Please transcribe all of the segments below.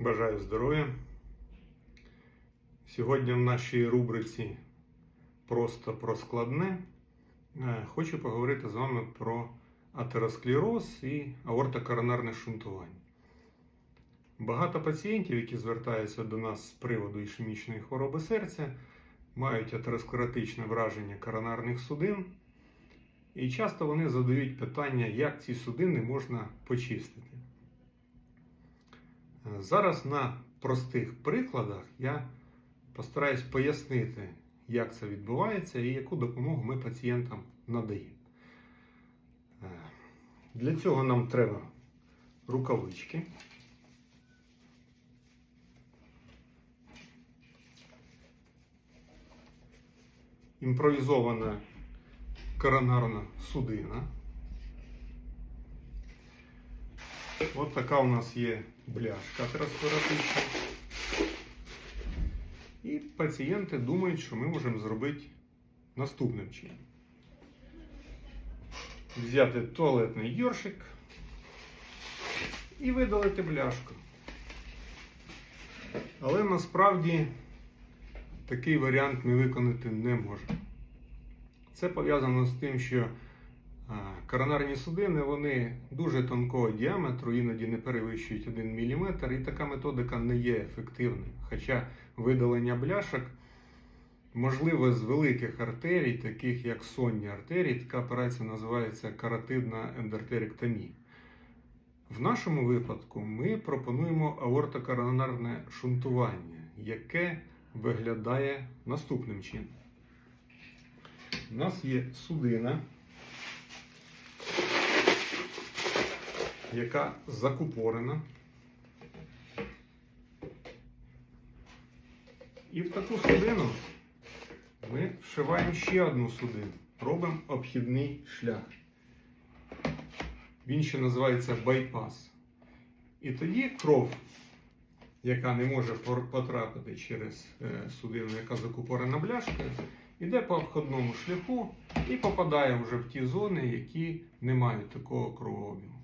Бажаю здоров'я. Сьогодні в нашій рубриці Просто про складне е, хочу поговорити з вами про атеросклероз і аортокоронарне шунтування. Багато пацієнтів, які звертаються до нас з приводу ішемічної хвороби серця, мають атеросклеротичне враження коронарних судин, і часто вони задають питання, як ці судини можна почистити. Зараз на простих прикладах я постараюсь пояснити, як це відбувається і яку допомогу ми пацієнтам надаємо. Е, Для цього нам треба рукавички. Імпровізована коронарна судина. От така у нас є бляшка атеросклеротична. І пацієнти думають, що ми можемо зробити наступним чином. Взяти туалетний йоршик і видалити бляшку. Але насправді такий варіант ми виконати не можемо. Це пов'язано з тим, що Коронарні судини вони дуже тонкого діаметру, іноді не перевищують 1 мм, і така методика не є ефективною. Хоча видалення бляшок можливе з великих артерій, таких як сонні артерії, така операція називається каротидна ендотеректомія. В нашому випадку ми пропонуємо аортокоронарне шунтування, яке виглядає наступним чином. У нас є судина. Яка закупорена. І в таку судину ми вшиваємо ще одну судину. Робимо обхідний шлях. Він ще називається байпас. І тоді кров, яка не може потрапити через е, судину, яка закупорена бляшкою, йде по обходному шляху і попадає вже в ті зони, які не мають такого кровообігу.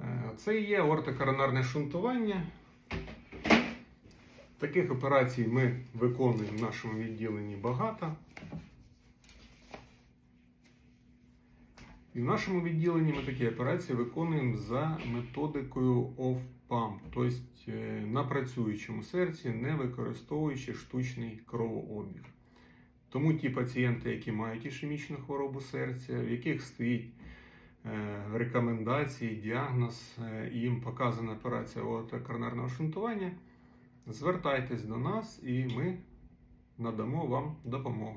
Е, Це і є аортокоронарне шунтування. Таких операцій ми виконуємо в нашому відділенні багато. І в нашому відділенні ми такі операції виконуємо за методикою OFF-PUMP, тобто е, на працюючому серці, не використовуючи штучний кровообіг. Тому ті пацієнти, які мають ішемічну хворобу серця, в яких стоїть рекомендації, діагноз, е, і їм показана операція аортокоронарного шунтування, звертайтесь до нас і ми надамо вам допомогу.